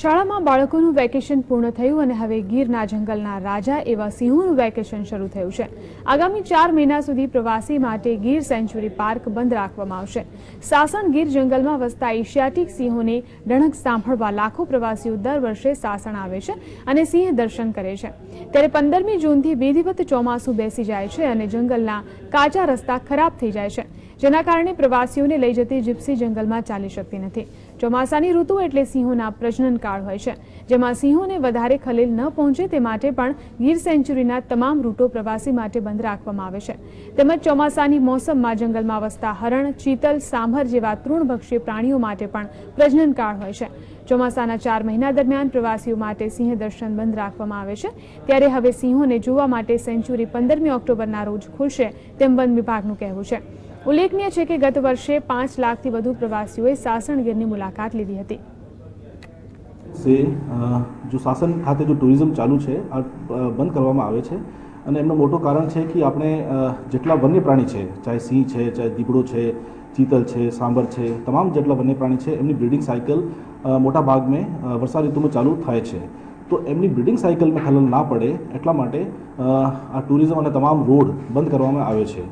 શાળામાં બાળકોનું વેકેશન પૂર્ણ થયું અને હવે ગીરના જંગલના રાજા એવા સિંહોનું વેકેશન શરૂ થયું છે. આગામી ચાર મહિના સુધી પ્રવાસી માટે ગીર સેન્ચ્યુરી પાર્ક બંધ રાખવામાં આવશે. સાસણ ગીર જંગલમાં વસતા એશિયાટિક સિંહોને ડણક સાંભળવા લાખો પ્રવાસીઓ દર વર્ષે સાસણ આવે છે અને સિંહ દર્શન કરે છે. ત્યારે પંદરમી જૂનથી વિધિવત ચોમાસું બેસી જાય છે અને જંગલના કાચા રસ્તા ખરાબ થઈ જાય છે. જેના કારણે પ્રવાસીઓને લઈ જતી જીપ્સી જંગલમાં ચાલી શકતી નથી. ચોમાસાની ઋતુ એટલે સિંહોના પ્રજનન કાળ હોય છે, જેમાં સિંહોને વધારે ખલેલ ન પહોંચે તે માટે પણ ગીર સેન્ચ્યુરીના તમામ રૂટો પ્રવાસી માટે બંધ રાખવામાં આવે છે. તેમજ ચોમાસાની મોસમમાં જંગલમાં વસતા હરણ, ચીતલ, સાંભર જેવા તૃણભક્ષી પ્રાણીઓ માટે પણ પ્રજનન કાળ હોય છે. ચોમાસાના ચાર મહિના દરમિયાન પ્રવાસીઓ માટે સિંહ દર્શન બંધ રાખવામાં આવે છે. ત્યારે હવે સિંહોને જોવા માટે સેન્ચ્યુરી પંદરમી ઓક્ટોબરના રોજ ખુલશે તેમ વન વિભાગનું કહેવું છે. ઉલ્લેખનીય છે કે ગત વર્ષે પાંચ લાખથી વધુ પ્રવાસીઓએ સાસણ ગીરની મુલાકાત લીધી હતી. સે જો સાસણ ખાતે જો ટુરિઝમ ચાલુ છે, આ બંધ કરવામાં આવે છે, અને એમનું મોટું કારણ છે કે આપણે જેટલા વન્ય પ્રાણી છે, ચાહે સિંહ છે, ચાહે દીપડો છે, ચીતલ છે સાંભર છે, તમામ જેટલા વન્ય પ્રાણી છે, એમની બ્રિડિંગ સાયકલ મોટા ભાગમાં વરસાદ ઋતુમાં ચાલુ થાય છે. તો એમની બ્રિડિંગ સાયકલમાં ખલેલ ના પડે, એટલા માટે આ ટુરિઝમ અને તમામ રોડ બંધ કરવામાં આવે છે.